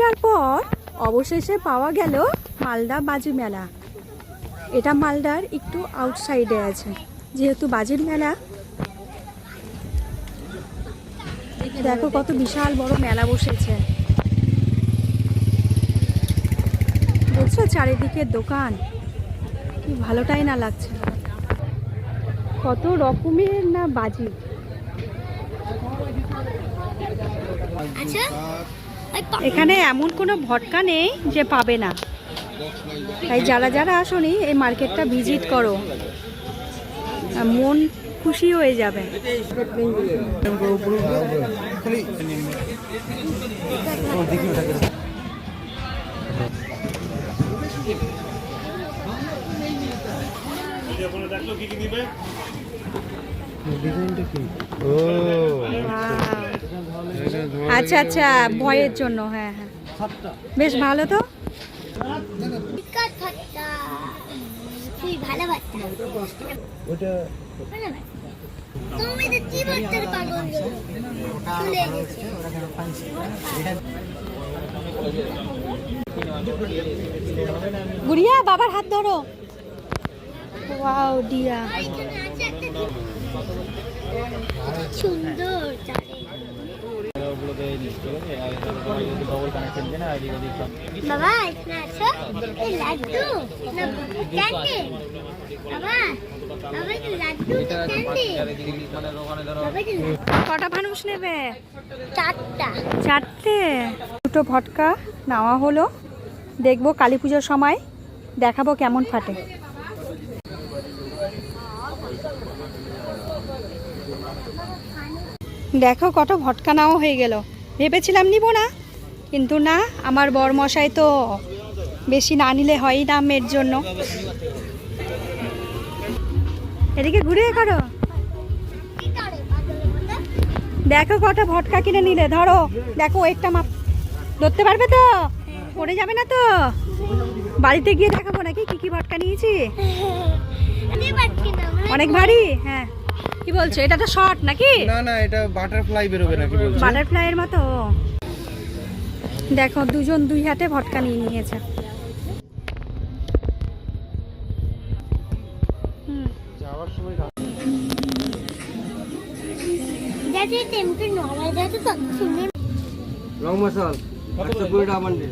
ঘণ্টার পর অবশেষে পাওয়া গেল মালদা বাজি মেলা। এটা মালদার একটু আউটসাইডে আছে, যেহেতু বাজির মেলা। দেখো কত বিশাল বড় মেলা বসেছে। দেখছ চারিদিকে দোকান? কি ভালোটাই না লাগছে? কত রকমের না বাজি। আচ্ছা। এখানে এমন কোনো ভটকা নেই যে পাবে না। তাই যারা যারা আসনি, এই মার্কেটটা ভিজিট করো। মন খুশি হয়ে যাবে। আচ্ছা আচ্ছা ভয়ের জন্য হ্যাঁ হ্যাঁ। বেশ ভালো তো। গুড়িয়া বাবার হাত ধরো। ওয়াও ডিয়া আর এখানে আছে একটা কি- সুন্দর চারে। বাবা এখানে আছো? এই লাড্ডু না ক্যান্ডি বাবা বাবা কি লাড্ডু ক্যান্ডি কটা মানুষ নেবে? চারটা। চারটে। দুটো ভটকা নেওয়া হলো। দেখব কালী পুজোর সময়। দেখাবো কেমন ফাটে। দেখো কত ভটকা নেওয়া হয়ে গেল। ভেবেছিলাম নিব না। কিন্তু না আমার বর মশাই তো বেশি না নিলে হয় না মেয়ের জন্য। এদিকে ঘুরিয়ে করো। দেখো কটা ভটকা কিনে নিলে ধরো। দেখো ওয়েটটা মাপ ধরতে পারবে তো? পড়ে যাবে না তো? বাড়িতে গিয়ে দেখাবো নাকি কি কি ভটকা নিয়েছি? অনেক ভারী? হ্যাঁ। কি বলছো এটা তো শর্ট নাকি? না না এটা বাটারফ্লাই বেরোবে নাকি বলছে? বাটারফ্লাইয়ের মতো। দেখো দুজন দুই হাতে ভটকা নিয়ে নিয়েছে। রং মশাল একশো কুড়ি টাকা মান্ডি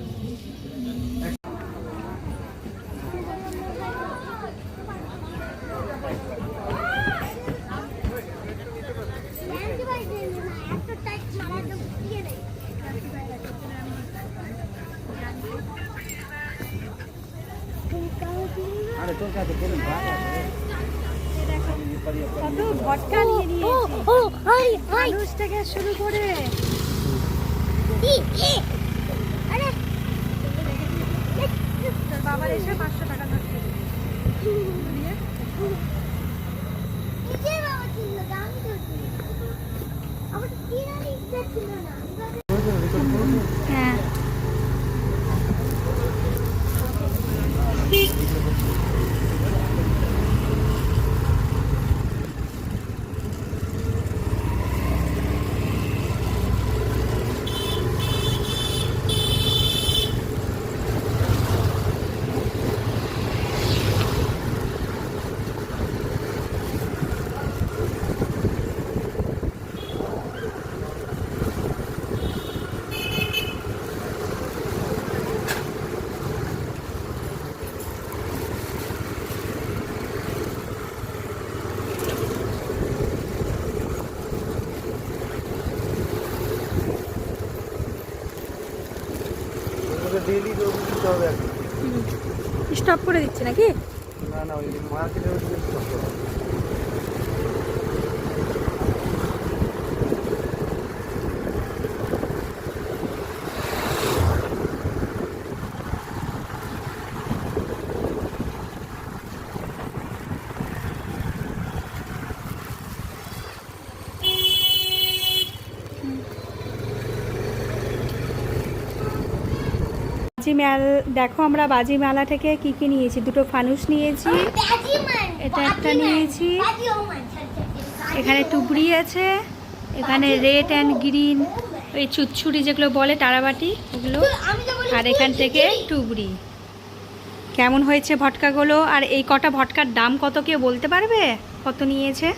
ল্যান্ড বাই দেন না এত টাইট মারা তো দিয়ে দেয় আরে তোর কাছে কোনো ভাগ আছে কত ভটকা নিয়ে নিয়েছি ও হাই হাই মানুষ থেকে শুরু করে। বাবার এসে পাঁচশো টাকা ধরছে নিজে বাবা ছিল দাম তো আমার কেনার ইচ্ছা ছিল না হ্যাঁ ডেলি রোগ দিতে হবে আর কি। স্টপ করে দিচ্ছে নাকি? না না ওই মার্কেটের ওদিকে বাজি মেল দেখো আমরা বাজি মেলা থেকে কি কি নিয়েছি? দুটো ফানুস নিয়েছি। এটা একটা নিয়েছি। এখানে টুবড়ি আছে। এখানে রেড অ্যান্ড গ্রিন ওই চুচ্ছুরি যেগুলো বলে তারাবাটি ওগুলো। আর এখান থেকে টুবড়ি কেমন হয়েছে ভটকাগুলো? আর এই কটা ভটকার দাম কত কেউ বলতে পারবে? কত নিয়েছে?